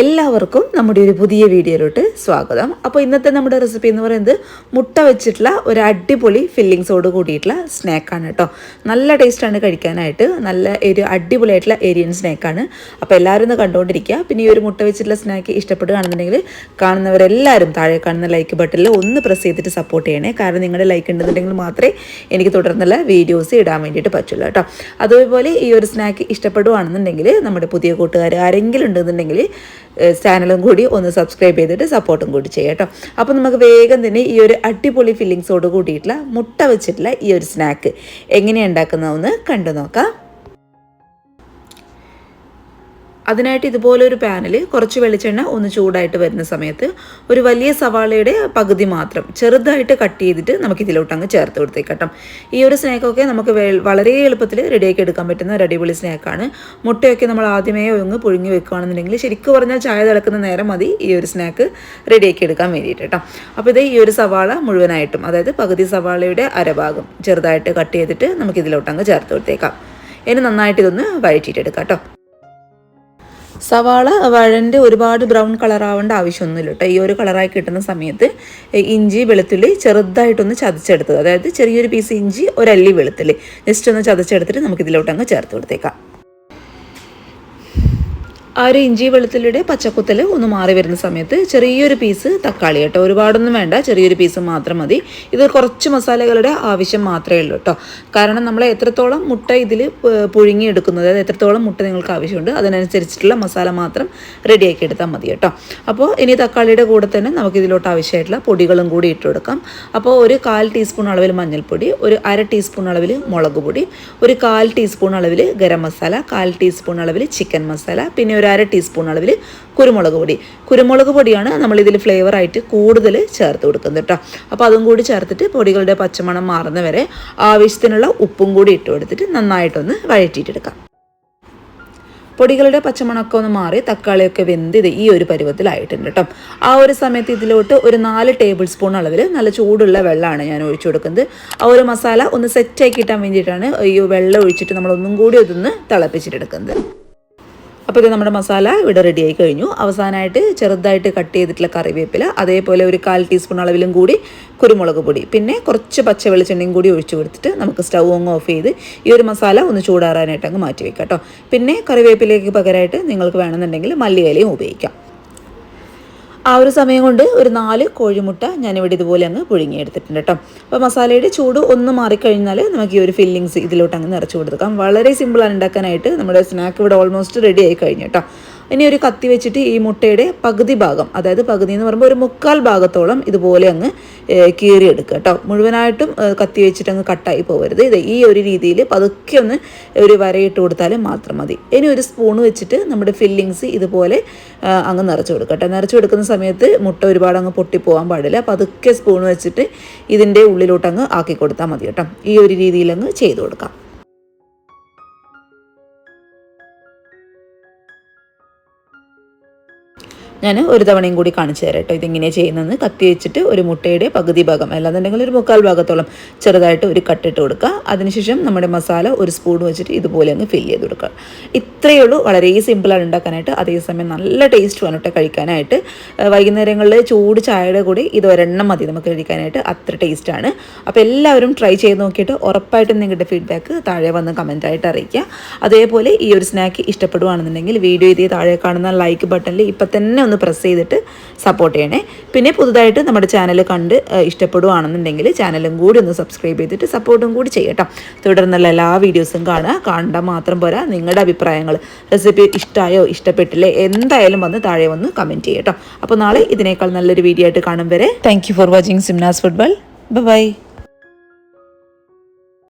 എല്ലാവർക്കും നമ്മുടെ ഒരു പുതിയ വീഡിയോയിലോട്ട് സ്വാഗതം. അപ്പോൾ ഇന്നത്തെ നമ്മുടെ റെസിപ്പി എന്ന് പറയുന്നത് മുട്ട വെച്ചിട്ടുള്ള ഒരു അടിപൊളി ഫില്ലിങ്സോട് കൂടിയിട്ടുള്ള സ്നാക്കാണ് കേട്ടോ. നല്ല ടേസ്റ്റാണ് കഴിക്കാനായിട്ട്. നല്ല ഒരു അടിപൊളിയായിട്ടുള്ള ഏരിയൻ സ്നാക്കാണ് അപ്പോൾ എല്ലാവരും ഒന്ന് കണ്ടുകൊണ്ടിരിക്കുക. പിന്നെ ഈ ഒരു മുട്ട വെച്ചിട്ടുള്ള സ്നാക്ക് ഇഷ്ടപ്പെടുകയാണെന്നുണ്ടെങ്കിൽ കാണുന്നവരെല്ലാവരും താഴെ കാണുന്ന ലൈക്ക് ബട്ടണിൽ ഒന്ന് പ്രസ് ചെയ്തിട്ട് സപ്പോർട്ട് ചെയ്യണേ. കാരണം നിങ്ങളുടെ ലൈക്ക് ഉണ്ടെന്നുണ്ടെങ്കിൽ മാത്രമേ എനിക്ക് തുടർന്നുള്ള വീഡിയോസ് ഇടാൻ വേണ്ടിയിട്ട് പറ്റുള്ളൂ കേട്ടോ. അതുപോലെ ഈ ഒരു സ്നാക്ക് ഇഷ്ടപ്പെടുകയാണെന്നുണ്ടെങ്കിൽ നമ്മുടെ പുതിയ കൂട്ടുകാർ ആരെങ്കിലും ഉണ്ടെന്നുണ്ടെങ്കിൽ ചാനലും കൂടി ഒന്ന് സബ്സ്ക്രൈബ് ചെയ്തിട്ട് സപ്പോർട്ടും കൂടി ചെയ്യാം കേട്ടോ. അപ്പോൾ നമുക്ക് വേഗം തന്നെ ഈ ഒരു അടിപൊളി ഫില്ലിങ്സോട് കൂടിയിട്ടുള്ള മുട്ട വെച്ചിട്ടുള്ള ഈ ഒരു സ്നാക്ക് എങ്ങനെയാണ് ഉണ്ടാക്കുന്നതെന്ന് കണ്ടു നോക്കാം. അതിനായിട്ട് ഇതുപോലെ ഒരു പാനിൽ കുറച്ച് വെളിച്ചെണ്ണ ഒന്ന് ചൂടായിട്ട് വരുന്ന സമയത്ത് ഒരു വലിയ സവാളയുടെ പകുതി മാത്രം ചെറുതായിട്ട് കട്ട് ചെയ്തിട്ട് നമുക്ക് ഇതിലോട്ട് അങ്ങ് ചേർത്ത് കൊടുത്തേക്കട്ടോ. ഈ ഒരു സ്നാക്കൊക്കെ നമുക്ക് വളരെ എളുപ്പത്തിൽ റെഡിയാക്കി എടുക്കാൻ പറ്റുന്ന ഒരു അടിപൊളി സ്നാക്കാണ്. മുട്ടയൊക്കെ നമ്മൾ ആദ്യമേ ഒന്ന് പുഴുങ്ങി വെക്കുകയാണെന്നുണ്ടെങ്കിൽ ശരിക്കും പറഞ്ഞാൽ ചായ തിളക്കുന്ന നേരം മതി ഈ ഒരു സ്നാക്ക് റെഡിയാക്കി എടുക്കാൻ വേണ്ടിയിട്ട് കേട്ടോ അപ്പോൾ ഇത് ഈ ഒരു സവാള മുഴുവനായിട്ടും അതായത് പകുതി സവാളയുടെ അരഭാഗം ചെറുതായിട്ട് കട്ട് ചെയ്തിട്ട് നമുക്ക് ഇതിലോട്ട് അങ്ങ് ചേർത്ത് കൊടുത്തേക്കാം. ഇനി നന്നായിട്ട് ഇതൊന്ന് വഴറ്റിയിട്ടെടുക്കാം കേട്ടോ സവാള വഴന്റെ ഒരുപാട് ബ്രൗൺ കളർ ആവേണ്ട ആവശ്യമൊന്നുമില്ല കേട്ടോ. ഈ ഒരു കളറായി കിട്ടുന്ന സമയത്ത് ഇഞ്ചി വെളുത്തുള്ളി ചെറുതായിട്ടൊന്ന് ചതച്ചെടുത്തത്. അതായത് ചെറിയൊരു പീസ് ഇഞ്ചി ഒരല്ലി വെളുത്തുള്ളി. ജസ്റ്റ് ഒന്ന് ചതച്ചെടുത്തിട്ട് നമുക്ക് ഇതിലോട്ട് അങ്ങ് ചേർത്ത് കൊടുത്തേക്കാം. ആ ഒരു ഇഞ്ചി വെളുത്തുള്ളിയുടെ പച്ചക്കുത്തൽ ഒന്ന് മാറി വരുന്ന സമയത്ത് ചെറിയൊരു പീസ് തക്കാളി കേട്ടോ. ഒരുപാടൊന്നും വേണ്ട ചെറിയൊരു പീസ് മാത്രം മതി. ഇത് കുറച്ച് മസാലകളുടെ ആവശ്യം മാത്രമേ ഉള്ളൂ കേട്ടോ. കാരണം നമ്മൾ എത്രത്തോളം മുട്ട ഇതിൽ പുഴുങ്ങി എടുക്കുന്നത് അതായത് എത്രത്തോളം മുട്ട നിങ്ങൾക്ക് ആവശ്യമുണ്ട് അതിനനുസരിച്ചിട്ടുള്ള മസാല മാത്രം റെഡിയാക്കി എടുത്താൽ മതി കേട്ടോ. അപ്പോൾ ഇനി തക്കാളിയുടെ കൂടെ തന്നെ നമുക്ക് ഇതിലോട്ട് ആവശ്യമായിട്ടുള്ള പൊടികളും കൂടി ഇട്ട് കൊടുക്കാം. അപ്പോൾ ഒരു കാൽ ടീസ്പൂൺ അളവിൽ മഞ്ഞൾപ്പൊടി ഒരു അര ടീസ്പൂൺ അളവിൽ മുളക് പൊടി ഒരു കാൽ ടീസ്പൂൺ അളവിൽ ഗരം മസാല കാൽ ടീസ്പൂൺ അളവിൽ ചിക്കൻ മസാല പിന്നെ ഒരു അര ടീസ്പൂൺ അളവിൽ കുരുമുളക് പൊടി. കുരുമുളക് പൊടിയാണ് നമ്മളിതിൽ ഫ്ലേവറായിട്ട് കൂടുതൽ ചേർത്ത് കൊടുക്കുന്നത് കേട്ടോ അപ്പോൾ അതും കൂടി ചേർത്തിട്ട് പൊടികളുടെ പച്ചമണം മാറുന്ന വരെ ആവശ്യത്തിനുള്ള ഉപ്പും കൂടി ഇട്ട് കൊടുത്തിട്ട് നന്നായിട്ടൊന്ന് വഴറ്റിയിട്ടെടുക്കാം. പൊടികളുടെ പച്ചമണമൊക്കെ ഒന്ന് മാറി തക്കാളിയൊക്കെ വെന്ത് ഇത് ഈ ഒരു പരുവത്തിലായിട്ടുണ്ട് കേട്ടോ ആ ഒരു സമയത്ത് ഇതിലോട്ട് ഒരു നാല് ടേബിൾ സ്പൂൺ അളവിൽ നല്ല ചൂടുള്ള വെള്ളമാണ് ഞാൻ ഒഴിച്ചു കൊടുക്കുന്നത്. ആ ഒരു മസാല ഒന്ന് സെറ്റാക്കി കിട്ടാൻ വേണ്ടിയിട്ടാണ് ഈ വെള്ളം ഒഴിച്ചിട്ട് നമ്മൾ ഒന്നും കൂടി ഇതൊന്ന് തിളപ്പിച്ചിട്ടെടുക്കുന്നത്. അപ്പോൾ ഇത് നമ്മുടെ മസാല ഇവിടെ റെഡി ആയി കഴിഞ്ഞു. അവസാനമായിട്ട് ചെറുതായിട്ട് കട്ട് ചെയ്തിട്ടുള്ള കറിവേപ്പില അതേപോലെ ഒരു കാൽ ടീസ്പൂൺ അളവിലും കൂടി കുരുമുളക് പൊടി പിന്നെ കുറച്ച് പച്ച വെളിച്ചെണ്ണയും കൂടി ഒഴിച്ചു കൊടുത്തിട്ട് നമുക്ക് സ്റ്റൗ അങ്ങ് ഓഫ് ചെയ്ത് ഈ ഒരു മസാല ഒന്ന് ചൂടാറാനായിട്ട് അങ്ങ് മാറ്റി വെക്കാം കേട്ടോ പിന്നെ കറിവേപ്പിലേക്ക് പകരമായിട്ട് നിങ്ങൾക്ക് വേണമെന്നുണ്ടെങ്കിൽ മല്ലിയിലയും ഉപയോഗിക്കാം. ആ ഒരു സമയം കൊണ്ട് ഒരു നാല് കോഴിമുട്ട ഞാനിവിടെ ഇതുപോലെ അങ്ങ് പുഴുങ്ങി എടുത്തിട്ടുണ്ട് കേട്ടോ. അപ്പോൾ മസാലയുടെ ചൂട് ഒന്ന് മാറിക്കഴിഞ്ഞാൽ നമുക്ക് ഈ ഒരു ഫില്ലിങ്സ് ഇതിലോട്ട് അങ്ങ് നിറച്ച് കൊടുക്കാം. വളരെ സിമ്പിളാണ് ഉണ്ടാക്കാനായിട്ട്. നമ്മുടെ സ്നാക്ക് ഇവിടെ ഓൾമോസ്റ്റ് റെഡി ആയി കഴിഞ്ഞു കേട്ടോ. ഇനി ഒരു കത്തി വെച്ചിട്ട് ഈ മുട്ടയുടെ പകുതി ഭാഗം അതായത് പകുതി എന്ന് പറയുമ്പോൾ ഒരു മുക്കാൽ ഭാഗത്തോളം ഇതുപോലെ അങ്ങ് കീറി കീറിയെടുക്കുക കേട്ടോ. മുഴുവനായിട്ടും കത്തി വെച്ചിട്ട് അങ്ങ് കട്ടായി പോകരുത്. ഇത് ഈ ഒരു രീതിയിൽ പതുക്കെ ഒന്ന് ഒരു വരയിട്ട് കൊടുത്താൽ മാത്രം മതി. ഇനി ഒരു സ്പൂൺ വെച്ചിട്ട് നമ്മുടെ ഫില്ലിങ്സ് ഇതുപോലെ അങ്ങ് നിറച്ച് കൊടുക്കുക കേട്ടോ. നിറച്ച് കൊടുക്കുന്ന സമയത്ത് മുട്ട ഒരുപാട് അങ്ങ് പൊട്ടിപ്പോകാൻ പാടില്ല. പതുക്കെ സ്പൂൺ വെച്ചിട്ട് ഇതിന്റെ ഉള്ളിലോട്ട് അങ്ങ് ആക്കി കൊടുത്താൽ മതി കേട്ടോ. ഈ ഒരു രീതിയിൽ അങ്ങ് ചെയ്ത് കൊടുക്കാം. ഞാൻ ഒരു തവണയും കൂടി കാണിച്ചു തരാം കേട്ടോ ഇതെങ്ങനെയാണ് ചെയ്യുന്നതെന്ന്. കത്തി വെച്ചിട്ട് ഒരു മുട്ടയുടെ പകുതി ഭാഗം അല്ലാന്നുണ്ടെങ്കിൽ ഒരു മുക്കാൽ ഭാഗത്തോളം ചെറുതായിട്ട് ഒരു കട്ടിട്ട് കൊടുക്കുക. അതിനുശേഷം നമ്മുടെ മസാല ഒരു സ്പൂൺ വെച്ചിട്ട് ഇതുപോലെ അങ്ങ് ഫില്ല് ചെയ്ത് കൊടുക്കുക. ഇത്രയേ ഉള്ളൂ. വളരെ സിമ്പിളാണ് ഉണ്ടാക്കാനായിട്ട്. അതേസമയം നല്ല ടേസ്റ്റ് കേട്ടോ കഴിക്കാനായിട്ട്. വൈകുന്നേരങ്ങളിൽ ചൂട് ചായയുടെ കൂടി ഇത് ഒരെണ്ണം മതി നമുക്ക് കഴിക്കാനായിട്ട്. അത്ര ടേസ്റ്റാണ് അപ്പോൾ എല്ലാവരും ട്രൈ ചെയ്ത് നോക്കിയിട്ട് ഉറപ്പായിട്ടും നിങ്ങളുടെ ഫീഡ്ബാക്ക് താഴെ വന്ന് കമന്റായിട്ട് അറിയിക്കുക. അതേപോലെ ഈ ഒരു സ്നാക്ക് ഇഷ്ടപ്പെടുവാണെന്നുണ്ടെങ്കിൽ വീഡിയോ ഇതേ താഴെ കാണുന്ന ലൈക്ക് ബട്ടണിൽ ഇപ്പം തന്നെ ഒന്ന് പ്രസ് ചെയ്തിട്ട് സപ്പോർട്ട് ചെയ്യണേ. പിന്നെ പുതുതായിട്ട് നമ്മുടെ ചാനൽ കണ്ട് ഇഷ്ടപ്പെടുവാണെന്നുണ്ടെങ്കിൽ ചാനലും കൂടി ഒന്ന് സബ്സ്ക്രൈബ് ചെയ്തിട്ട് സപ്പോർട്ടും കൂടി ചെയ്യട്ടോ തുടർന്നുള്ള എല്ലാ വീഡിയോസും കാണുക. കാണണ്ട മാത്രം പോരാ. നിങ്ങളുടെ അഭിപ്രായങ്ങൾ റെസിപ്പി ഇഷ്ടമായോ ഇഷ്ടപ്പെട്ടില്ലേ എന്തായാലും വന്ന് താഴെ വന്ന് കമന്റ് ചെയ്യട്ടോ അപ്പോൾ നാളെ ഇതിനേക്കാൾ നല്ലൊരു വീഡിയോ ആയിട്ട് കാണും വരെ. Thank for watching Simnas football bye